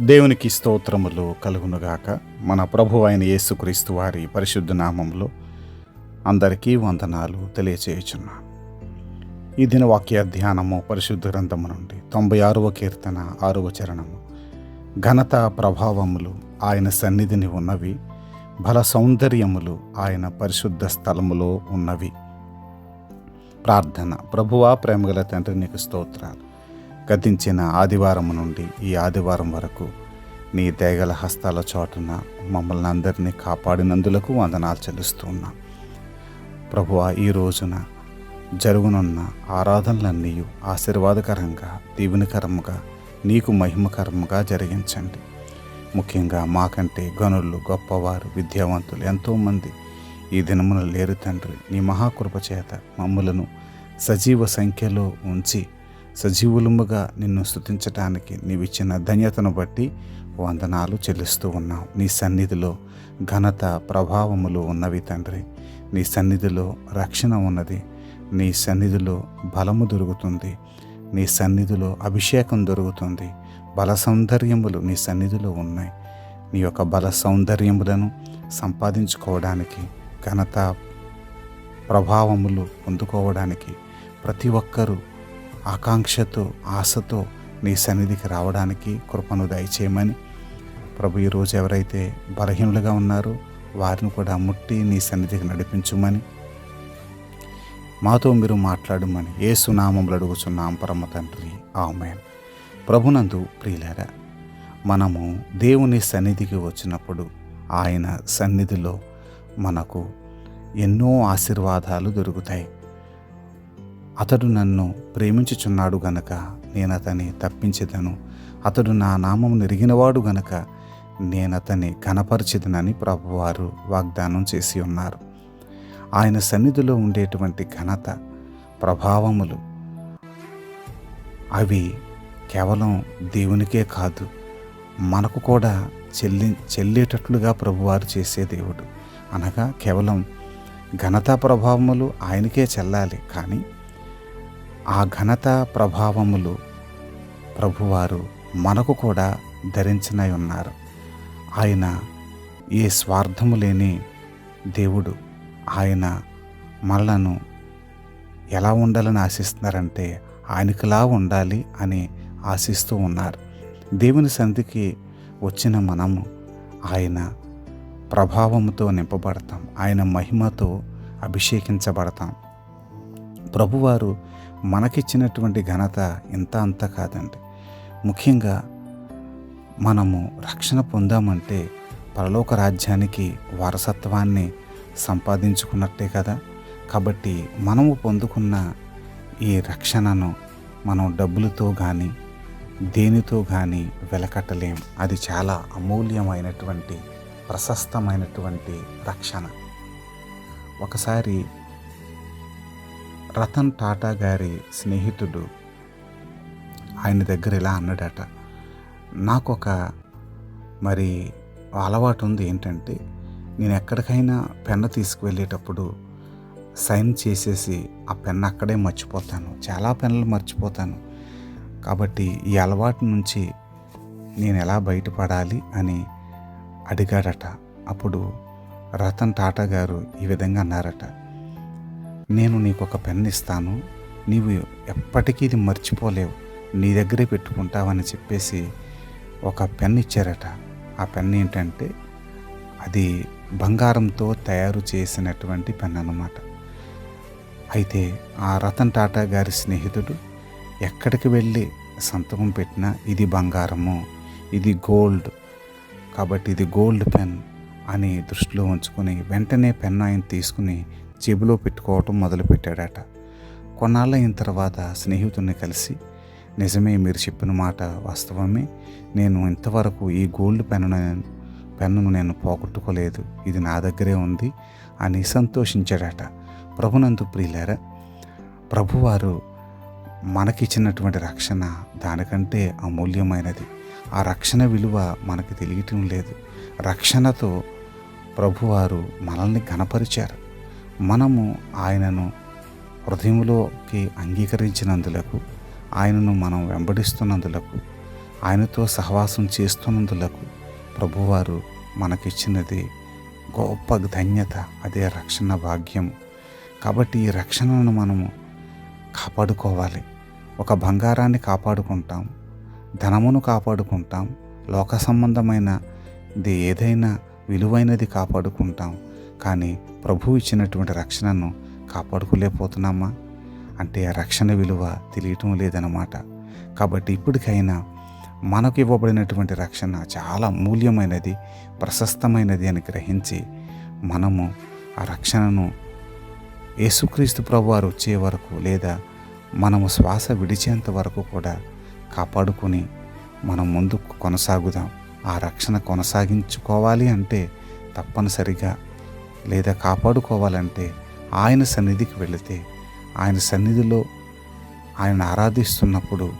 దేవునికి స్తోత్రములు కలుగునుగాక. మన ప్రభు అయిన యేసుక్రీస్తు వారి పరిశుద్ధ నామంలో అందరికీ వందనాలు తెలియచేయుచున్నాను ఈ దిన వాక్య ధ్యానము పరిశుద్ధ గ్రంథము నుండి తొంభై ఆరవ కీర్తన ఆరవ చరణము. ఘనత ప్రభావములు ఆయన సన్నిధిని ఉన్నవి బల సౌందర్యములు ఆయన పరిశుద్ధ స్థలములో ఉన్నవి. ప్రార్థన ప్రభువా ప్రేమగల తండ్రి నీకు స్తోత్రాలు. గతించిన ఆదివారం నుండి ఈ ఆదివారం వరకు నీ దేగల హస్తాల చోటున మమ్మల్ని అందరినీ కాపాడినందులకు వందనాలు చెల్లిస్తున్నా ప్రభువా ఈ రోజున జరుగునున్న ఆరాధనలన్నీ ఆశీర్వాదకరంగా దీవెనకరముగా నీకు మహిమకరముగా జరిగించండి. ముఖ్యంగా మాకంటే గనులు గొప్పవారు విద్యావంతులు ఎంతోమంది ఈ దినమున లేరు తండ్రి. నీ మహాకృప చేత మమ్ములను సజీవ సంఖ్యలో ఉంచి సజీవులముగా నిన్ను స్తుతించటానికి నీవిచ్చిన ధన్యతను బట్టి వందనాలు చెల్లిస్తూ ఉన్నాం నీ సన్నిధిలో ఘనత ప్రభావములు ఉన్నవి తండ్రి. నీ సన్నిధిలో రక్షణ ఉన్నది. నీ సన్నిధిలో బలము దొరుకుతుంది. నీ సన్నిధిలో అభిషేకం దొరుకుతుంది. బల సౌందర్యములు నీ సన్నిధిలో ఉన్నాయి. నీ యొక్క బల సౌందర్యములను సంపాదించుకోవడానికి ఘనత ప్రభావములు పొందుకోవడానికి ప్రతి ఒక్కరూ ఆకాంక్షతో ఆశతో నీ సన్నిధికి రావడానికి కృపను దయచేయమని. ప్రభు ఈరోజు ఎవరైతే బలహీనులుగా ఉన్నారో వారిని కూడా ముట్టి నీ సన్నిధికి నడిపించుమని. మాతో మీరు మాట్లాడమని ఏ సునామములు అడుగుచున్నాం పరమ తండ్రి. ఆమెన్. ప్రభునందు ప్రియులారా మనము దేవుని సన్నిధికి వచ్చినప్పుడు ఆయన సన్నిధిలో మనకు ఎన్నో ఆశీర్వాదాలు దొరుకుతాయి. అతడు నన్ను ప్రేమించుచున్నాడు గనక నేను అతని తప్పించేదను. అతడు నా నామం నెరిగినవాడు గనక నేను అతన్ని ఘనపరిచిదనని ప్రభువారు వాగ్దానం చేసి ఉన్నారు. ఆయన సన్నిధిలో ఉండేటువంటి ఘనత ప్రభావములు అవి కేవలం దేవునికే కాదు మనకు కూడా చెల్లి చెల్లేటట్లుగా ప్రభువారు చేసే దేవుడు. అనగా కేవలం ఘనతా ప్రభావములు ఆయనకే చెల్లాలి. కానీ ఆ ఘనత ప్రభావములు ప్రభువారు మనకు కూడా ధరించినై ఉన్నారు. ఆయన ఏ స్వార్థము లేని దేవుడు. ఆయన మనలను ఎలా ఉండాలని ఆశిస్తున్నారంటే ఆయనకులా ఉండాలి అని ఆశిస్తూ ఉన్నారు. దేవుని సంధికి వచ్చిన మనము ఆయన ప్రభావముతో నింపబడతాం. ఆయన మహిమతో అభిషేకించబడతాం. ప్రభువారు మనకిచ్చినటువంటి ఘనత ఇంత అంత కాదండి. ముఖ్యంగా మనము రక్షణ పొందామంటే పరలోక రాజ్యానికి వారసత్వాన్ని సంపాదించుకున్నట్టే కదా. కాబట్టి మనము పొందుకున్న ఈ రక్షణను మనం డబ్బులతో కానీ దేనితో కానీ వెలకట్టలేం. అది చాలా అమూల్యమైనటువంటి ప్రశస్తమైనటువంటి రక్షణ. ఒకసారి రతన్ టాటా గారి స్నేహితుడు ఆయన దగ్గర ఇలా అన్నాడట నాకు ఒక మరి అలవాటు ఉంది ఏంటంటే నేను ఎక్కడికైనా పెన్న తీసుకువెళ్ళేటప్పుడు సైన్ చేసేసి ఆ పెన్ను అక్కడే మర్చిపోతాను చాలా పెన్నులు మర్చిపోతాను. కాబట్టి ఈ అలవాటు నుంచి నేను ఎలా బయటపడాలి? అని అడిగాడట. అప్పుడు రతన్ టాటా గారు ఈ విధంగా అన్నారట నేను నీకు ఒక పెన్ ఇస్తాను. నీవు ఎప్పటికీ ఇది మర్చిపోలేవు. నీ దగ్గరే పెట్టుకుంటావని చెప్పేసి ఒక పెన్ ఇచ్చారట. ఆ పెన్ ఏంటంటే అది బంగారంతో తయారు చేసినటువంటి పెన్ అన్నమాట. అయితే ఆ రతన్ టాటా గారి స్నేహితుడు ఎక్కడికి వెళ్ళి సంతకం పెట్టినా ఇది బంగారము ఇది గోల్డ్ కాబట్టి ఇది గోల్డ్ పెన్ అని దృష్టిలో ఉంచుకొని వెంటనే పెన్ ఆయన తీసుకుని జేబులో పెట్టుకోవటం మొదలుపెట్టాడట. కొన్నాళ్ళ అయిన తర్వాత స్నేహితుడిని కలిసి నిజమే మీరు చెప్పిన మాట వాస్తవమే. నేను ఇంతవరకు ఈ గోల్డ్ పెన్ను పెన్నును నేను పోగొట్టుకోలేదు. ఇది నా దగ్గరే ఉంది అని సంతోషించాడట. ప్రభునందు ప్రియులారా ప్రభువారు మనకిచ్చినటువంటి రక్షణ దానికంటే అమూల్యమైనది. ఆ రక్షణ విలువ మనకు తెలియటం లేదు. రక్షణతో ప్రభువారు మనల్ని గణపరిచారు మనము ఆయనను హృదయంలోకి అంగీకరించినందులకు ఆయనను మనం వెంబడిస్తున్నందులకు ఆయనతో సహవాసం చేస్తున్నందులకు ప్రభువారు మనకిచ్చినది గొప్ప ధన్యత అదే రక్షణ భాగ్యం. కాబట్టి ఈ రక్షణను మనము కాపాడుకోవాలి. ఒక బంగారాన్ని కాపాడుకుంటాం ధనమును కాపాడుకుంటాం లోక సంబంధమైనది ఏదైనా విలువైనది కాపాడుకుంటాం. కానీ ప్రభు ఇచ్చినటువంటి రక్షణను కాపాడుకోలేకపోతున్నామా? అంటే ఆ రక్షణ విలువ తెలియటం లేదన్నమాట. కాబట్టి ఇప్పటికైనా మనకు ఇవ్వబడినటువంటి రక్షణ చాలా మూల్యమైనది ప్రశస్తమైనది అని గ్రహించి మనము ఆ రక్షణను యేసుక్రీస్తు ప్రభు వారు వచ్చే వరకు లేదా మనము శ్వాస విడిచేంత వరకు కూడా కాపాడుకొని మనం ముందుకు కొనసాగుదాం. ఆ రక్షణ కొనసాగించుకోవాలి అంటే తప్పనిసరిగా లేదా కాపాడుకోవాలంటే ఆయన సన్నిధికి వెళితే ఆయన సన్నిధిలో ఆయన ఆరాధిస్తున్నప్పుడు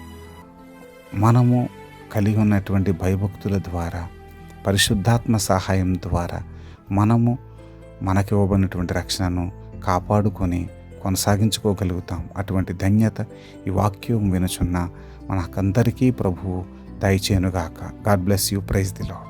మనము కలిగి ఉన్నటువంటి భయభక్తుల ద్వారా పరిశుద్ధాత్మ సహాయం ద్వారా మనము మనకి ఇవ్వబడినటువంటి రక్షణను కాపాడుకొని కొనసాగించుకోగలుగుతాం. అటువంటి ధన్యత ఈ వాక్యం వినుచున్న మనకందరికీ ప్రభువు దయచేనుగాక God bless you praise the Lord